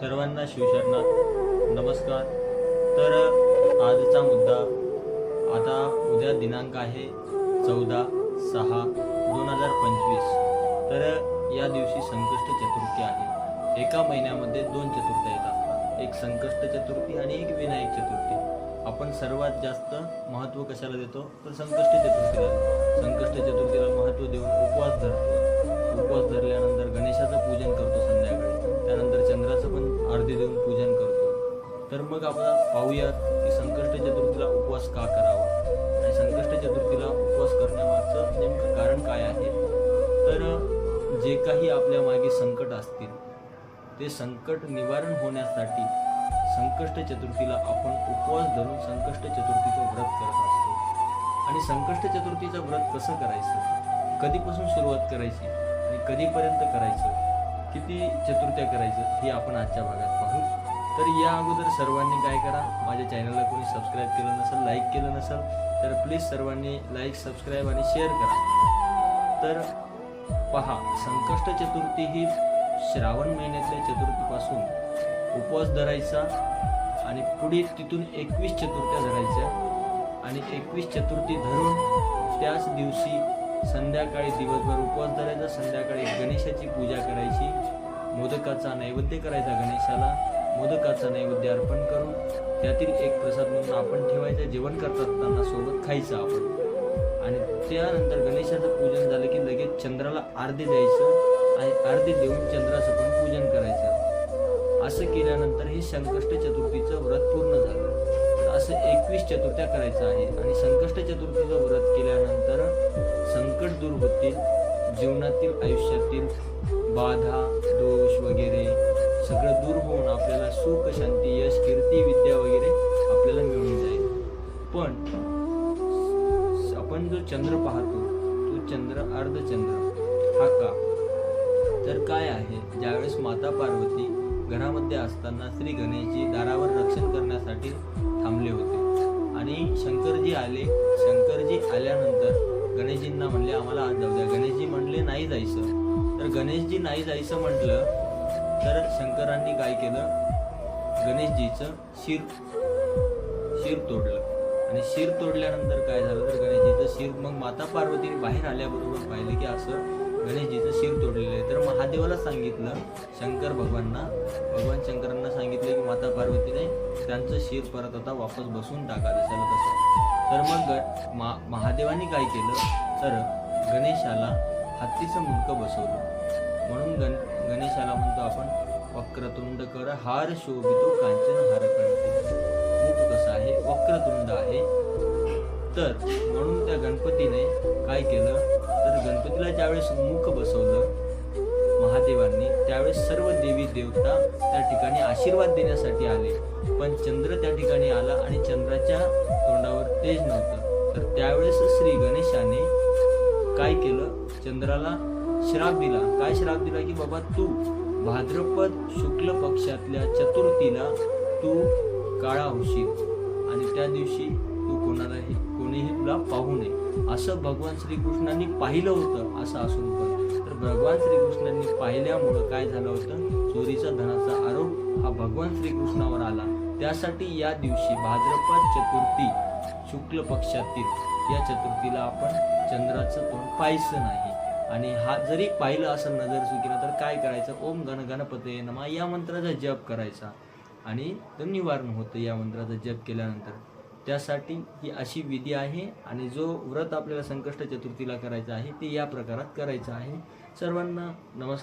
सर्वांना शिवशरणात नमस्कार. तर आजचा मुद्दा आता उद्या दिनांक आहे चौदा सहा दोन हजार पंचवीस. तर या दिवशी संकष्ट चतुर्थी आहे. एका महिन्यामध्ये दोन चतुर्थ्या येत असतात एक संकष्ट चतुर्थी आणि एक विनायक चतुर्थी. आपण सर्वात जास्त महत्त्व कशाला देतो? तर संकष्ट चतुर्थीला. संकष्ट चतुर्थीला महत्त्व देऊन उपवास धरतो. उपवास धरल्यानंतर गणेशाचं पूजन करतो संध्याकाळी. त्यानंतर चंद्राचं पण आरती देऊन पूजन करतो. तर मग आपण पाहूयात की संकष्ट चतुर्थीला उपवास का करावा? आणि संकष्ट चतुर्थीला उपवास करण्यामागचं नेमकं कारण काय आहे? तर जे काही आपल्या मागे संकट असतील ते संकट निवारण होण्यासाठी संकष्ट चतुर्थीला आपण उपवास धरून संकष्ट चतुर्थीचं व्रत करत असतो. आणि संकष्ट चतुर्थीचं व्रत कसं करायचं? कधीपासून सुरुवात करायची? आणि कधीपर्यंत करायचं? किती चतुर्थ्या करायचं हे आपण आजच्या भागात पाहू. तर या अगोदर सर्वांनी काय करा? माझ्या चॅनलला कोणी सबस्क्राईब केलं नसेल लाईक केलं नसेल तर प्लीज सर्वांनी लाईक सबस्क्राईब आणि शेअर करा. तर पहा संकष्ट चतुर्थी ही श्रावण महिन्यातल्या चतुर्थीपासून उपवास धरायचा आणि पुढे तिथून एकवीस चतुर्थ्या धरायच्या आणि एकवीस चतुर्थी धरून त्याच दिवशी संध्याकाळी दिवसभर उपवास धरायचा. संध्याकाळी गणेशाची पूजा करायची. मोदकाचा नैवेद्य करायचा गणेशाला. मोदकाचा नैवेद्य अर्पण करून त्यातील एक प्रसाद म्हणून आपण ठेवायचा जेवण करत असताना सोबत खायचं आपण. आणि त्यानंतर गणेशाचं पूजन झालं की लगेच चंद्राला आरती द्यायचं आणि आरती देऊन चंद्राचं पण पूजन करायचं. असं केल्यानंतर हे संकष्ट चतुर्थीचं व्रत पूर्ण झालं. असं एकवीस चतुर्थ्या करायचं आहे. आणि संकष्ट चतुर्थीचं व्रत केल्यानंतर संकट दूर होतील. जीवनातील आयुष्यातील बाधा दोष वगैरे सगळं दूर होऊन आपल्याला सुख शांती यश कीर्ती विद्या वगैरे आपल्याला मिळून जाईल. पण आपण जो चंद्र पाहतो तो चंद्र अर्धचंद्र हा का? तर काय आहे? ज्यावेळेस माता पार्वती घरामध्ये असताना श्री गणेशजी दारावर रक्षण करण्यासाठी थांबले होते आणि शंकरजी आले आल्यानंतर गणेशजींना म्हणले आम्हाला आज जाऊ द्या. गणेशजी म्हणले नाही जायचं. तर गणेशजी नाही जायचं म्हटलं तर शंकरांनी काय केलं? गणेशजीचं शिर शिर तोडलं. आणि शिर तोडल्यानंतर काय झालं? तर गणेशजीचं शिर मग माता पार्वतीने बाहेर आल्याबरोबर पाहिलं की असं गणेशजीचं शिर तोडलेलं आहे. तर महादेवाला सांगितलं शंकर भगवानना भगवान शंकरांना सांगितलं की माता पार्वतीने त्यांचं शिर परत आता वापस बसून टाका जसं तसं. तर मग मा महादेवाने काय केलं? तर गणेशाला हत्तीचं मुंडकं बसवलं. म्हणून गण गणेशाला म्हणतो आपण वक्रतुंड कर हार शोभितो कांचन हार कंठी मुख कसं आहे? वक्रतुंड आहे. तर म्हणून त्या गणपतीने काय केलं? तर गणपतीला ज्यावेळेस मुख बसवलं महादेवांनी त्यावेळेस सर्व देवी देवता त्या ठिकाणी आशीर्वाद देण्यासाठी आले. पण चंद्र त्या ठिकाणी आला आणि चंद्राच्या तोंडावर तेज नव्हतं. तर त्यावेळेस श्री गणेशाने काय केलं? चंद्राला श्राप दिला. काय श्राप दिला की बाबा तू भाद्रपद शुक्ल पक्षातल्या चतुर्थीला तू काळा होशील आणि त्या दिवशी तू कोणालाही कोणीही तुला पाहू नये. असं भगवान श्रीकृष्णांनी पाहिलं होतं असं असून पण. भगवान श्रीकृष्णांनी पाहिल्यामुळं काय झालं होतं? चोरीचा धनाचा आरोप हा भगवान श्रीकृष्णावर आला. त्यासाठी या दिवशी भाद्रपद चतुर्थी शुक्ल पक्षातील या चतुर्थीला आपण चंद्राचं तोंड पाहायचं नाही. आणि हा जरी पाहिलं असं नजर चुकीला तर काय करायचं? ओम गण गणपते नमा या मंत्राचा जप करायचा. आणि तो निवारण होतं या मंत्राचा जप केल्यानंतर. त्यासाठी ही अशी विधी आहे आणि जो व्रत आपल्याला संकष्ट चतुर्थीला करायचा आहे ते या प्रकारात करायचं आहे. सर्वांना नमस्कार.